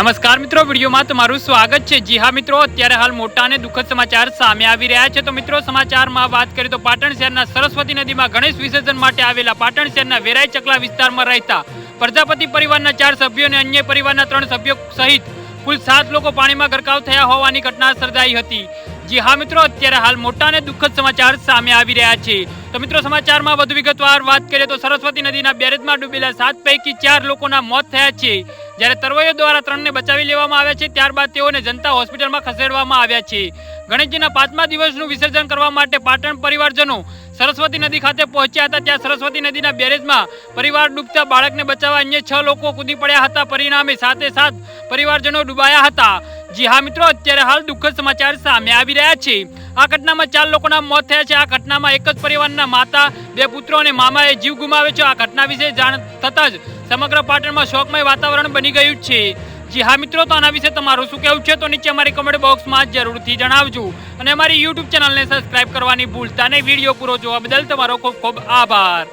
નમસ્કાર મિત્રો, વિડીયોમાં તમારું સ્વાગત છે. જી હા મિત્રો, અત્યારે હાલ મોટા અને દુઃખદ સમાચાર સામે આવી રહ્યા છે. તો મિત્રો, સમાચારમાં વાત કરીએ તો પાટણ શહેરના સરસ્વતી નદીમાં ગણેશ વિસર્જન માટે આવેલા પાટણ શહેરના વેરાઈ ચકલા વિસ્તારમાં રહેતા પ્રજાપતિ પરિવારના ચાર સભ્યો અને અન્ય પરિવારના ત્રણ સભ્યો સહિત કુલ સાત લોકો પાણીમાં ગરકાવ થયા હોવાની ઘટના સર્જાઈ હતી. જી હા મિત્રો, અત્યારે હાલ મોટા અને દુઃખદ સમાચાર સામે આવી રહ્યા છે. તો મિત્રો, સમાચારમાં વધુ વિગતવાર વાત કરીએ તો સરસ્વતી નદીના બેરેજમાં ડૂબેલા સાત પૈકી ચાર લોકોના મોત થયા છે. જ્યારે તરવૈયો દ્વારા ત્રણને બચાવી લેવામાં આવ્યા છે, ત્યારબાદ તેઓને જનતા હોસ્પિટલમાં ખસેડવામાં આવ્યા છે. ગણેશજીના પાંચમા દિવસનું વિસર્જન કરવા માટે પાટણ પરિવારજનો સરસ્વતી નદી ખાતે પહોંચ્યા હતા. ત્યાં સરસ્વતી નદીના બેરેજમાં પરિવાર ડૂબતા બાળકને બચાવવા અન્ય છ લોકો કૂદી પડ્યા હતા. પરિણામે સાથે સાત પરિવારજનો ડૂબાયા હતા. જી હા મિત્રો, અત્યારે હાલ દુઃખદ સમાચાર સામે આવી રહ્યા છે. આ ઘટનામાં ચાર લોકોના મોત થયા છે. આ ઘટનામાં એક જ પરિવારના માતા, બે પુત્રો અને મામાએ જીવ ગુમાવ્યો છે. આ ઘટના વિશે જાણ થતાં જ સમગ્ર પાટણમાં શોકમય વાતાવરણ બની ગયું છે. જી હા મિત્રો, તો આના વિશે તમારું શું કહેવું છે? તો નીચે અમારી કમેન્ટ બોક્સમાં જરૂરથી જણાવજો. અને અમારી યુટ્યુબ ચેનલને સબસ્ક્રાઇબ કરવાની ભૂલતા નહીં. વીડિયો પૂરો જોવા બદલ તમારો ખૂબ ખૂબ આભાર.